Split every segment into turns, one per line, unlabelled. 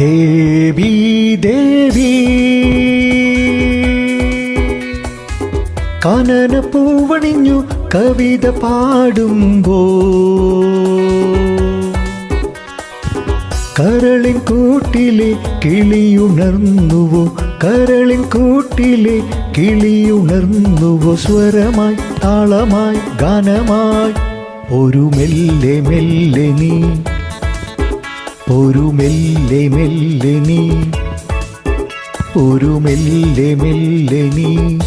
ദേവി ദേവി. കാനന പൂവണിഞ്ഞു കവിത പാടുമ്പോ കരളിൻ കൂട്ടിലെ കിളിയുണർന്നുവോ കരളിൻ കൂട്ടിലെ കിളിയുണർന്നുവോ സ്വരമായി താളമായി ഗാനമായി. ഒരു മെല്ലെ മെല്ലെ നീ ഒരു മെല്ലെ മെല്ലെ നീ. ഒരു മെല്ലെ മെല്ലെ നീ.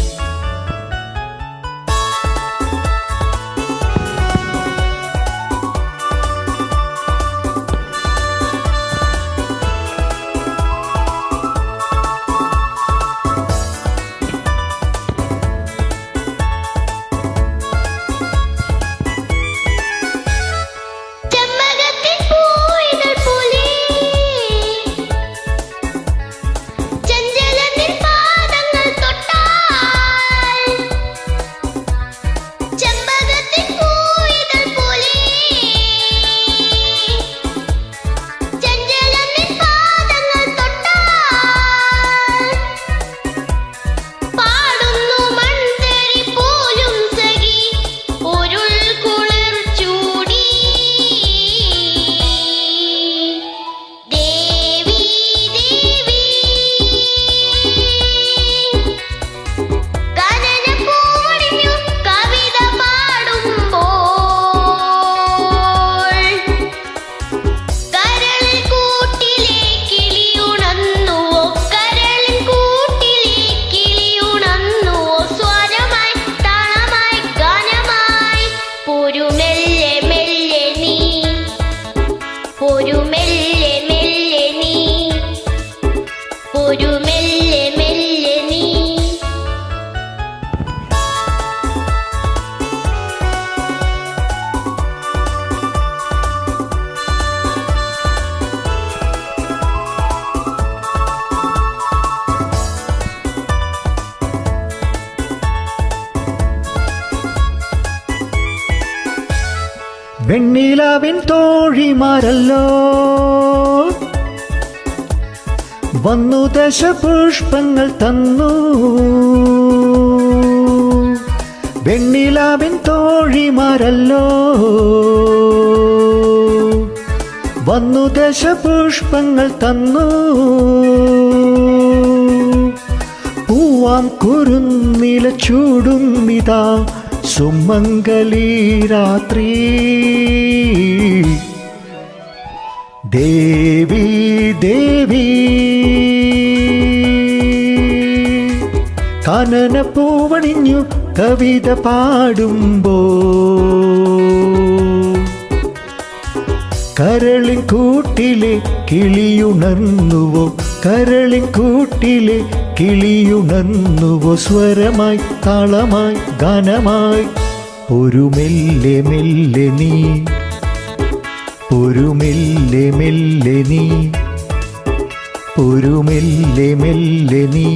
വെണ്ണിലാവിൻ തോഴിമാരല്ലോ. വന്നു ദശപുഷ്പങ്ങൾ തന്നു. വെണ്ണിലാവിൻ തോഴിമാരല്ലോ. വന്നു ദശപുഷ്പങ്ങൾ തന്നു. പൂവാം കുരുന്നില ചൂടുന്നിതാ സുമംഗലി രാത്രി ദേവി ദേവി. കാനന പൂവണിഞ്ഞു കവിത പാടുമ്പോ കരളിൻ കൂട്ടിലെ കിളിയുണർന്നുവോ? കരളിൻ കൂട്ടിലെ കിളിയുണർന്നുവോ സ്വരമായി താളമായി ഗാനമായി. ഒരു മെല്ലെ മെല്ലെ നീ ഒരു മെല്ലെ മെല്ലെ നീ ഒരു മെല്ലെ മെല്ലെ നീ.